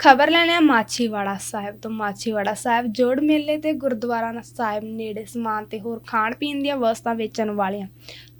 ਖਬਰ ਲੈਣੇ ਆ ਮਾਛੀਵਾੜਾ ਸਾਹਿਬ ਤੋਂ। ਮਾਛੀਵਾੜਾ ਸਾਹਿਬ ਜੋੜ ਮੇਲੇ ਤੇ ਗੁਰਦੁਆਰਾ ਸਾਹਿਬ ਨੇੜੇ ਸਮਾਨ ਤੇ ਹੋਰ ਖਾਣ ਪੀਣ ਦੀਆਂ ਵਸਤਾਂ ਵੇਚਣ ਵਾਲਿਆਂ।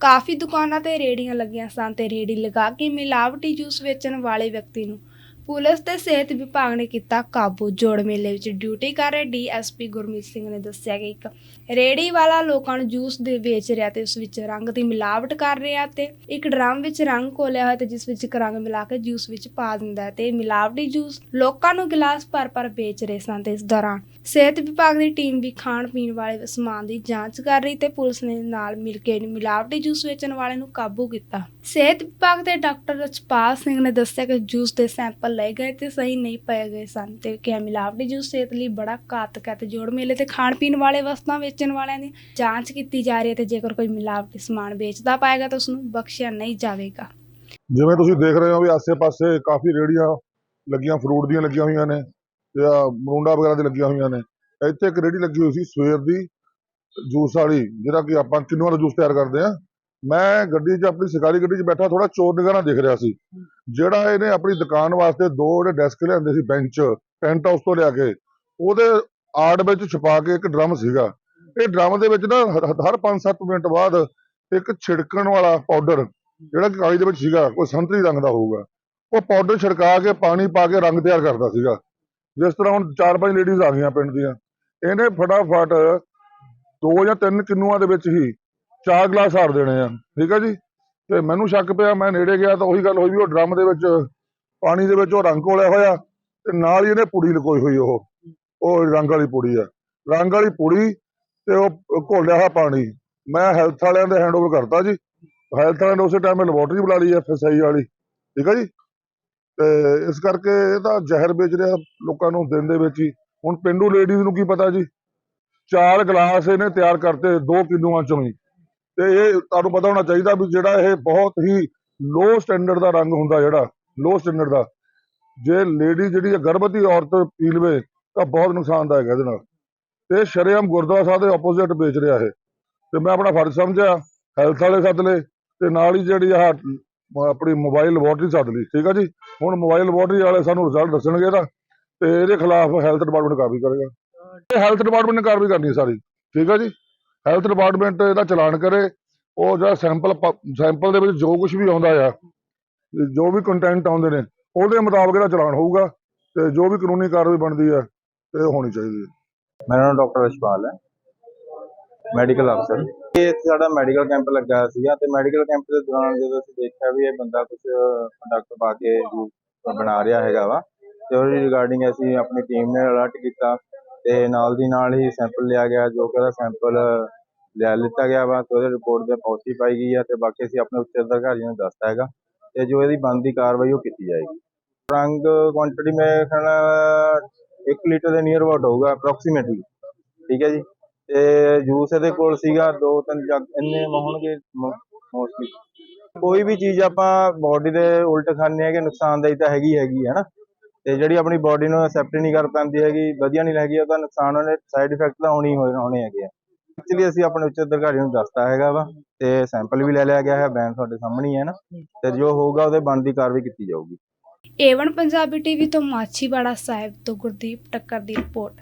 ਕਾਫੀ ਦੁਕਾਨਾਂ ਤੇ ਰੇੜੀਆਂ ਲੱਗੀਆਂ ਸਨ ਤੇ ਰੇੜੀ ਲਗਾ ਕੇ ਮਿਲਾਵਟੀ ਜੂਸ ਵੇਚਣ ਵਾਲੇ ਵਿਅਕਤੀ ਨੂੰ ਪੁਲਿਸ ਤੇ ਸਿਹਤ ਵਿਭਾਗ ਨੇ ਕੀਤਾ ਕਾਬੂ। ਜੋੜ ਮੇਲੇ ਵਿੱਚ ਡਿਊਟੀ ਕਰ ਰਹੇ ਡੀਐਸਪੀ ਗੁਰਮੀਤ ਸਿੰਘ ਨੇ ਦੱਸਿਆ ਕਿ ਇੱਕ ਰੇੜੀ ਵਾਲਾ ਲੋਕਾਂ ਨੂੰ ਜੂਸ ਦੇ ਵੇਚ ਰਿਹਾ ਤੇ ਉਸ ਵਿੱਚ ਰੰਗ ਦੀ ਮਿਲਾਵਟ ਕਰ ਰਿਹਾ ਤੇ ਇੱਕ ਡਰਮ ਵਿੱਚ ਰੰਗ ਘੋਲਿਆ ਹੋਇਆ ਤੇ ਜਿਸ ਵਿੱਚ ਇੱਕ ਰੰਗ ਮਿਲਾ ਕੇ ਜੂਸ ਵਿੱਚ ਪਾ ਦਿੰਦਾ ਹੈ ਤੇ ਇਹ ਮਿਲਾਵਟੀ ਜੂਸ ਲੋਕਾਂ ਨੂੰ ਗਿਲਾਸ ਭਰ ਭਰ ਵੇਚ ਰਹੇ ਸਨ ਤੇ ਇਸ ਦੌਰਾਨ ਸਿਹਤ ਵਿਭਾਗ ਦੀ ਟੀਮ ਵੀ ਖਾਣ ਪੀਣ ਵਾਲੇ ਸਮਾਨ ਦੀ ਜਾਂਚ ਕਰ ਰਹੀ ਤੇ ਪੁਲਿਸ ਨੇ ਨਾਲ ਮਿਲ ਕੇ ਮਿਲਾਵਟੀ ਜੂਸ ਵੇਚਣ ਵਾਲੇ ਨੂੰ ਕਾਬੂ ਕੀਤਾ। ਸਿਹਤ ਵਿਭਾਗ ਦੇ ਡਾਕਟਰ ਰਚਪਾਲ ਸਿੰਘ ਨੇ ਦੱਸਿਆ ਕਿ ਜੂਸ ਦੇ ਸੈਂਪਲ ਲਏ ਗਏ ਤੇ ਸਹੀ ਨਹੀਂ ਪਏ ਗਏ ਸਨ ਤੇ ਕਿ ਮਿਲਾਵਟੀ ਜੂਸ ਸਿਹਤ ਲਈ ਬੜਾ ਘਾਤਕ ਹੈ ਤੇ ਜੋੜ ਮੇਲੇ ਤੇ ਖਾਣ ਪੀਣ ਵਾਲੇ ਵਸਤਾਂ ਵੇਚਣ ਵਾਲਿਆਂ ਦੀ ਜਾਂਚ ਕੀਤੀ ਜਾ ਰਹੀ ਹੈ ਤੇ ਜੇਕਰ ਕੋਈ ਮਿਲਾਵਟੀ ਸਮਾਨ ਵੇਚਦਾ ਪਾਏਗਾ ਤਾਂ ਉਸ ਨੂੰ ਬਖਸ਼ਿਆ ਨਹੀਂ ਜਾਵੇਗਾ। ਜਿਵੇਂ ਤੁਸੀਂ ਦੇਖ ਰਹੇ ਹੋ ਵੀ ਆਸੇ-ਪਾਸੇ ਕਾਫੀ ਰੇੜੀਆਂ ਲੱਗੀਆਂ, ਫਰੂਟ ਦੀਆਂ ਲੱਗੀਆਂ ਹੋਈਆਂ ਨੇ ਤੇ ਮਰੂੰਡਾ ਵਗੈਰਾ ਦੀ ਲੱਗੀਆਂ ਹੋਈਆਂ ਨੇ। ਇੱਥੇ ਇੱਕ ਰੇੜੀ ਲੱਗੀ ਹੋਈ ਸੀ ਸਵੇਰ ਦੀ ਜੂਸ ਵਾਲੀ, ਜਿਹੜਾ ਕਿ ਆਪਾਂ ਕਿੰਨੂਆਂ ਦਾ ਜੂਸ ਤਿਆਰ ਕਰਦੇ ਆ ਮੈਂ ਗੱਡੀ 'ਚ ਆਪਣੀ ਸਰਕਾਰੀ ਗੱਡੀ 'ਚ ਬੈਠਾ ਥੋੜਾ ਚੋਰ ਨਾਲ ਦੇਖ ਰਿਹਾ ਸੀ। ਜਿਹੜਾ ਇਹਨੇ ਆਪਣੀ ਦੁਕਾਨ ਵਾਸਤੇ ਦੋ ਜਿਹੜੇ ਡੈਸਕ ਲਿਆਂਦੇ ਸੀ ਬੈਂਚ ਪੈਂਟ ਹਾਊਸ ਤੋਂ ਲਿਆ ਕੇ ਉਹਦੇ ਆੜ ਵਿੱਚ ਛੁਪਾ ਕੇ ਇੱਕ ਡਰਮ ਸੀਗਾ। ਇਹ ਡਰਮ ਦੇ ਵਿੱਚ ਨਾ ਹਰ ਹਰ 5-7 ਮਿੰਟ ਬਾਅਦ ਇੱਕ ਛਿੜਕਣ ਵਾਲਾ ਪਾਊਡਰ ਜਿਹੜਾ ਕਾਲੀ ਦੇ ਵਿੱਚ ਸੀਗਾ ਕੋਈ ਸੰਤਰੀ ਰੰਗ ਦਾ ਹੋਊਗਾ। ਉਹ ਪਾਊਡਰ ਛਿੜਕਾ ਕੇ ਪਾਣੀ ਪਾ ਕੇ ਰੰਗ ਤਿਆਰ ਕਰਦਾ ਸੀਗਾ। ਜਿਸ ਤਰ੍ਹਾਂ ਹੁਣ ਚਾਰ ਪੰਜ ਲੇਡੀਜ਼ ਆ ਗਈਆਂ ਪਿੰਡ ਦੀਆਂ। ਇਹਨੇ ਫਟਾਫਟ ਦੋ ਜਾਂ ਤਿੰਨ ਕਿੰਨੂਆਂ ਦੇ ਵਿੱਚ ਹੀ ਚਾਰ ਗਲਾਸ ਹਾਰ ਦੇਣੇ ਆ, ਠੀਕ ਹੈ ਜੀ? ਤੇ ਮੈਨੂੰ ਸ਼ੱਕ ਪਿਆ, ਮੈਂ ਨੇੜੇ ਗਿਆ ਤਾਂ ਉਹੀ ਗੱਲ ਹੋਈ ਵੀ ਉਹ ਡਰਮ ਦੇ ਵਿੱਚ, ਪਾਣੀ ਦੇ ਵਿੱਚ ਉਹ ਰੰਗ ਘੋਲਿਆ ਹੋਇਆ ਤੇ ਨਾਲ ਹੀ ਇਹਨੇ ਪੁੜੀ ਲਕੋਈ ਹੋਈ ਉਹ ਉਹ ਰੰਗ ਵਾਲੀ ਪੁੜੀ ਆ। ਰੰਗ ਵਾਲੀ ਪੁੜੀ ਤੇ ਉਹ ਘੋਲਿਆ ਹੋਇਆ ਪਾਣੀ। ਮੈਂ ਹੈਲਥ ਵਾਲਿਆਂ ਦੇ ਹੈਂਡਓਵਰ ਕਰਤਾ ਜੀ। ਹੈਲਥ ਵਾਲਿਆਂ ਨੇ ਉਸੇ ਟਾਈਮ ਲੈਬੋਰਟਰੀ ਬੁਲਾ ਲਈ ਐਫਐਸਆਈ ਵਾਲੀ, ਠੀਕ ਹੈ ਜੀ? ਤੇ ਇਸ ਕਰਕੇ ਇਹ ਤਾਂ ਜ਼ਹਿਰ ਵੇਚ ਰਿਹਾ ਲੋਕਾਂ ਨੂੰ ਦਿਨ ਦੇ ਵਿੱਚ ਹੀ। ਹੁਣ ਪਿੰਡੂ ਲੇਡੀਜ਼ ਨੂੰ ਕੀ ਪਤਾ ਜੀ? ਚਾਰ ਗਲਾਸ ਇਹਨੇ ਤਿਆਰ ਕਰਤੇ ਦੋ ਕਿਲੋਆਂ ਚੋਂ ਹੀ। ਤੇ ਇਹ ਤੁਹਾਨੂੰ ਪਤਾ ਹੋਣਾ ਚਾਹੀਦਾ ਵੀ ਜਿਹੜਾ ਇਹ ਬਹੁਤ ਹੀ ਲੋ ਸਟੈਂਡਰਡ ਦਾ ਰੰਗ ਹੁੰਦਾ ਜਿਹੜਾ ਲੋ ਸਟੈਂਡਰਡ ਦਾ। ਜੇ ਲੇਡੀ ਜਿਹੜੀ ਗਰਭਵਤੀ ਔਰਤ ਪੀ ਲਵੇ ਤਾਂ ਬਹੁਤ ਨੁਕਸਾਨਦਾਇਕ ਹੈ ਇਹਦੇ ਨਾਲ। ਤੇ ਸ਼ਰੇਆਮ ਗੁਰਦੁਆਰਾ ਸਾਹਿਬ ਦੇ ਆਪੋਜ਼ਿਟ ਵੇਚ ਰਿਹਾ ਇਹ। ਤੇ ਮੈਂ ਆਪਣਾ ਫਰਜ਼ ਸਮਝਿਆ ਹੈਲਥ ਵਾਲੇ ਸੱਦ ਲਏ, ਤੇ ਨਾਲ ਹੀ ਜਿਹੜੀ ਆ ਆਪਣੀ ਮੋਬਾਈਲ ਲੈਬੋਰਟਰੀ ਸੱਦ ਲਈ, ਠੀਕ ਹੈ ਜੀ? ਹੁਣ ਮੋਬਾਈਲ ਲੈਬੋਰਟਰੀ ਵਾਲੇ ਸਾਨੂੰ ਰਿਜ਼ਲਟ ਦੱਸਣਗੇ ਇਹਦਾ, ਤੇ ਇਹਦੇ ਖਿਲਾਫ ਹੈਲਥ ਡਿਪਾਰਟਮੈਂਟ ਕਾਰਵਾਈ ਕਰੇਗਾ। ਹੈਲਥ ਡਿਪਾਰਟਮੈਂਟ ਨੇ ਕਾਰਵਾਈ ਕਰਨੀ ਸਾਰੀ, ਠੀਕ ਹੈ ਜੀ? ਹੈਲਥ ਡਿਪਾਰਟਮੈਂਟ ਇਹਦਾ ਚਲਾਨ ਕਰੇ, ਉਹ ਜਿਹੜਾ ਸੈਂਪਲ ਸੈਂਪਲ ਦੇ ਵਿੱਚ ਜੋ ਕੁਝ ਵੀ ਆਉਂਦਾ ਆ, ਜੋ ਵੀ ਕੰਟੈਂਟ ਆਉਂਦੇ ਨੇ, ਉਹਦੇ ਮੁਤਾਬਕ ਇਹਦਾ ਚਲਾਨ ਹੋਊਗਾ ਤੇ ਜੋ ਵੀ ਕਾਨੂੰਨੀ ਕਾਰਵਾਈ ਬਣਦੀ ਹੈ ਤੇ ਹੋਣੀ ਚਾਹੀਦੀ ਹੈ ਮੇਰਾ ਨਾਮ ਡਾਕਟਰ ਰਸ਼ਪਾਲ ਹੈ ਮੈਡੀਕਲ ਅਫਸਰ ਇਹ ਸਾਡਾ ਮੈਡੀਕਲ ਕੈਂਪ ਲੱਗਾ ਸੀਗਾ ਤੇ ਮੈਡੀਕਲ ਕੈਂਪ ਦੇ ਦੌਰਾਨ ਜਦੋਂ ਅਸੀਂ ਦੇਖਿਆ ਵੀ ਇਹ ਬੰਦਾ ਕੁਝ ਪ੍ਰੋਡਕਟ ਪਾ ਕੇ ਬਣਾ ਰਿਹਾ ਹੈਗਾ ਵਾ, ਤੇ ਉਹਦੀ ਰਿਗਾਰਡਿੰਗ ਅਸੀਂ ਆਪਣੀ ਟੀਮ ਨੇ ਅਲਰਟ ਕੀਤਾ ਤੇ ਨਾਲ ਦੀ ਨਾਲ ਹੀ ਸੈਂਪਲ ਲਿਆ ਗਿਆ, ਜੋ ਕਿ ਉਹਦਾ ਸੈਂਪਲ ਲੈ ਲਿੱਤਾ ਗਿਆ ਵਾ, ਤੇ ਉਹਦੇ ਰਿਪੋਰਟ ਦੇ ਪੋਜ਼ਿਟਿਵ ਪਾਈ ਗਈ ਆ, ਤੇ ਬਾਕੀ ਅਸੀਂ ਆਪਣੇ ਉੱਚ ਅਧਿਕਾਰੀਆਂ ਨੂੰ ਦੱਸਤਾ ਹੈਗਾ, ਤੇ ਜੋ ਇਹਦੀ ਬਣਦੀ ਕਾਰਵਾਈ ਉਹ ਕੀਤੀ ਜਾਏਗੀ। ਰੰਗ ਕੁਆਂਟੀਟੀ ਮੇਰੇ ਖਿਆਲ 1 ਲੀਟਰ ਦੇ ਨੀਅਰ ਅਬਾਊਟ ਹੋਊਗਾ ਅਪਰੋਕਸੀਮੇਟਲੀ ਠੀਕ ਹੈ ਜੀ? ਤੇ ਜੂਸ ਇਹਦੇ ਕੋਲ ਸੀਗਾ, ਦੋ ਤਿੰਨ ਜੱਗ, ਇੰਨੇ ਹੋਣਗੇ ਮੋਸਟਲੀ ਕੋਈ ਵੀ ਚੀਜ਼ ਆਪਾਂ ਬਾਡੀ ਦੇ ਉਲਟ ਖਾਂਦੇ ਹੈਗੇ ਨੁਕਸਾਨਦਾਈ ਤਾਂ ਹੈਗੀ ਹੈਗੀ ਹੈ ਨਾ। ਤੇ ਜਿਹੜੀ ਆਪਣੀ ਬਾਡੀ ਨੂੰ ਐਕਸੈਪਟ ਨਹੀਂ ਕਰ ਪਾਉਂਦੀ ਹੈਗੀ, ਵਧੀਆ ਨਹੀਂ ਲੱਗੀ ਉਹਦਾ ਨੁਕਸਾਨ ਉਹਨੇ ਸਾਈਡ ਇਫੈਕਟ ਤਾਂ ਹੋਣੀ ਹੋਣੇ ਹੈਗੇ ਆ। ਐਕਚੁਅਲੀ ਅਸੀਂ ਆਪਣੇ ਉੱਚ ਅਧਿਕਾਰੀ ਨੂੰ ਦੱਸਤਾ ਹੈਗਾ ਵਾ ਤੇ ਸੈਂਪਲ ਵੀ ਲੈ ਲਿਆ ਗਿਆ ਹੈ ਬੈਨ ਤੁਹਾਡੇ ਸਾਹਮਣੇ ਹੈ ਨਾ। ਤੇ ਜੋ ਹੋਊਗਾ ਉਹਦੇ ਬਣਦੀ ਕਾਰਵਾਈ ਕੀਤੀ ਜਾਊਗੀ। ਏਵਨ ਪੰਜਾਬੀ ਟੀਵੀ ਤੋਂ ਮਾਛੀਵਾੜਾ ਸਾਹਿਬ ਤੋਂ ਗੁਰਦੀਪ ਟੱਕਰ ਦੀ ਰਿਪੋਰਟ।